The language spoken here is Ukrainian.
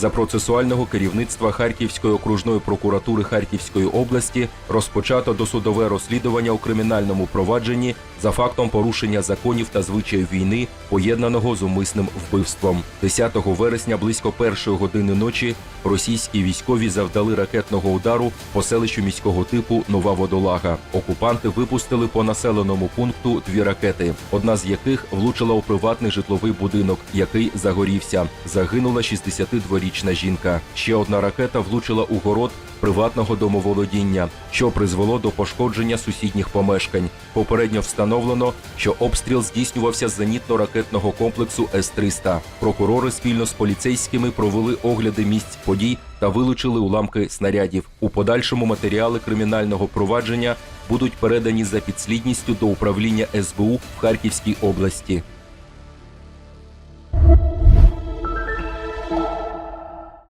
За процесуального керівництва Харківської окружної прокуратури Харківської області розпочато досудове розслідування у кримінальному провадженні за фактом порушення законів та звичаїв війни, поєднаного з умисним вбивством. 10 вересня близько першої години ночі російські військові завдали ракетного удару по селищу міського типу Нова Водолага. Окупанти випустили по населеному пункту дві ракети, одна з яких влучила у приватний житловий будинок, який загорівся. Загинула 62-річна жінка. Ще одна ракета влучила у город приватного домоволодіння, що призвело до пошкодження сусідніх помешкань. Попередньо встановлено, що обстріл здійснювався з зенітно-ракетного комплексу С-300. Прокурори спільно з поліцейськими провели огляди місць подій та вилучили уламки снарядів. У подальшому матеріали кримінального провадження будуть передані за підслідністю до управління СБУ в Харківській області.